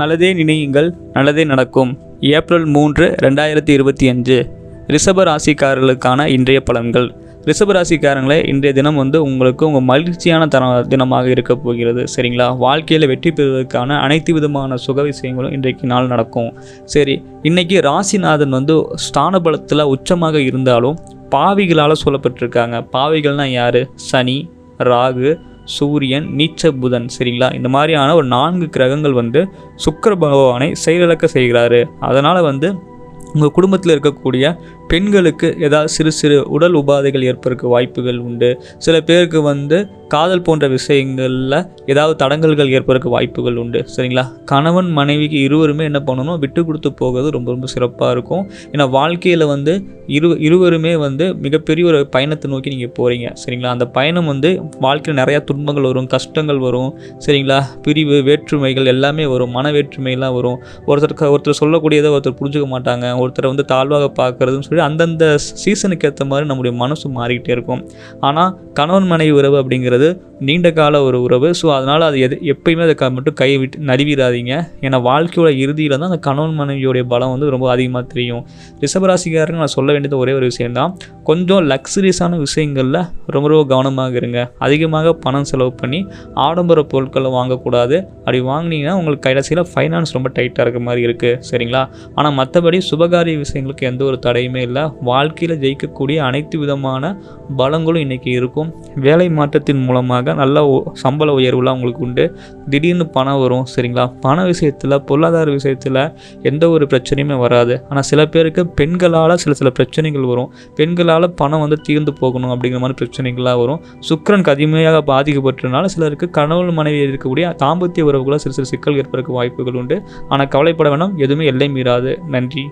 நல்லதே நினையுங்கள் நல்லதே நடக்கும். ஏப்ரல் மூன்று ரெண்டாயிரத்தி இருபத்தி அஞ்சு. ரிஷப ராசிக்காரர்களுக்கான இன்றைய பலன்கள். ரிஷப ராசிக்காரங்களே இன்றைய தினம் வந்து உங்களுக்கு உங்கள் மகிழ்ச்சியான தர தினமாக இருக்க போகிறது. சரிங்களா? வாழ்க்கையில் வெற்றி பெறுவதற்கான அனைத்து விதமான சுக விஷயங்களும் இன்றைக்கு நாள் நடக்கும். சரி இன்றைக்கி ராசிநாதன் வந்து ஸ்தான பலத்தில் உச்சமாக இருந்தாலும் பாவிகளால் சொல்லப்பட்டிருக்காங்க பாவிகள்னால் யார்? சனி ராகு சூரியன் நீச்ச புதன் சரிங்களா? இந்த மாதிரியான ஒரு நான்கு கிரகங்கள் வந்து சுக்கர பகவானை செயலிழக்க செய்கிறாரு. அதனால் வந்து உங்கள் குடும்பத்தில் இருக்கக்கூடிய பெண்களுக்கு ஏதாவது சிறு சிறு உடல் உபாதைகள் ஏற்படுறதுக்கு வாய்ப்புகள் உண்டு. சில பேருக்கு வந்து காதல் போன்ற விஷயங்களில் ஏதாவது தடங்கல்கள் ஏற்படுறதுக்கு வாய்ப்புகள் உண்டு. சரிங்களா? கணவன் மனைவிக்கு இருவருமே என்ன பண்ணணும் விட்டு கொடுத்து போகிறது ரொம்ப ரொம்ப சிறப்பாக இருக்கும். ஏன்னா வாழ்க்கையில் வந்து இரு இருவருமே வந்து மிகப்பெரிய ஒரு பயணத்தை நோக்கி நீங்கள் போகிறீங்க சரிங்களா? அந்த பயணம் வந்து வாழ்க்கையில் நிறையா துன்பங்கள் வரும் கஷ்டங்கள் வரும். சரிங்களா? பிரிவு வேற்றுமைகள் எல்லாமே வரும் மன வேற்றுமைலாம் வரும். ஒருத்தருக்கு ஒருத்தர் சொல்லக்கூடியதை ஒருத்தர் புரிஞ்சுக்க மாட்டாங்க. ஒருத்தரை வந்து தாழ்வாக பார்க்குறதுன்னு சொல்லி அந்தந்த சீசனுக்கு ஏற்ற மாதிரி நம்முடைய மனசு மாறிக்கிட்டே இருக்கும். ஆனால் கணவன் மனைவி உறவு அப்படிங்கிறது நீண்ட கால ஒரு உறவு. ஸோ அதனால் அது எது எப்பயுமே அதை மட்டும் கை விட்டு நழுவிடாதீங்க. ஏன்னா வாழ்க்கையோட இறுதியில் தான் அந்த கணவன் மனைவியோடைய பலம் வந்து ரொம்ப அதிகமாக தெரியும். ரிஷபராசிக்காரங்க நான் சொல்ல வேண்டியது ஒரே ஒரு விஷயம்தான். கொஞ்சம் லக்ஸரிஸான விஷயங்களில் ரொம்ப ரொம்ப கவனமாக இருங்க. அதிகமாக பணம் செலவு பண்ணி ஆடம்பர பொருட்களை வாங்கக்கூடாது. அப்படி வாங்குனீங்கன்னா உங்களுக்கு கடைசியில் ஃபைனான்ஸ் ரொம்ப டைட்டாக இருக்கிற மாதிரி இருக்குது சரிங்களா? ஆனால் மற்றபடி சுபகாரிய விஷயங்களுக்கு எந்த ஒரு தடையுமே இல்லை. வாழ்க்கையில் ஜெயிக்கக்கூடிய அனைத்து விதமான பலங்களும் இன்றைக்கி இருக்கும். வேலை மாற்றத்தின் மூலமாக நல்ல சம்பள உயர்வுலாம் உங்களுக்கு உண்டு. திடீர்னு பணம் வரும் சரிங்களா? பண விஷயத்தில் பொருளாதார விஷயத்தில் எந்த ஒரு பிரச்சனையுமே வராது. ஆனால் சில பேருக்கு பெண்களால் சில சில பிரச்சனைகள் வரும். பெண்களால் பணம் வந்து தீர்ந்து போகணும் அப்படிங்கிற மாதிரி பிரச்சனைகள்லாம் வரும். சுக்கரன் கடுமையாக பாதிக்கப்பட்டதுனால சிலருக்கு கணவன் மனைவி இருக்கக்கூடிய தாம்பத்திய உறவுகளை சிறு சிறு சிக்கல் ஏற்படுறதுக்கு வாய்ப்புகள் உண்டு. ஆனால் கவலைப்பட வேணாம் எதுவுமே எல்லை மீறாது. நன்றி.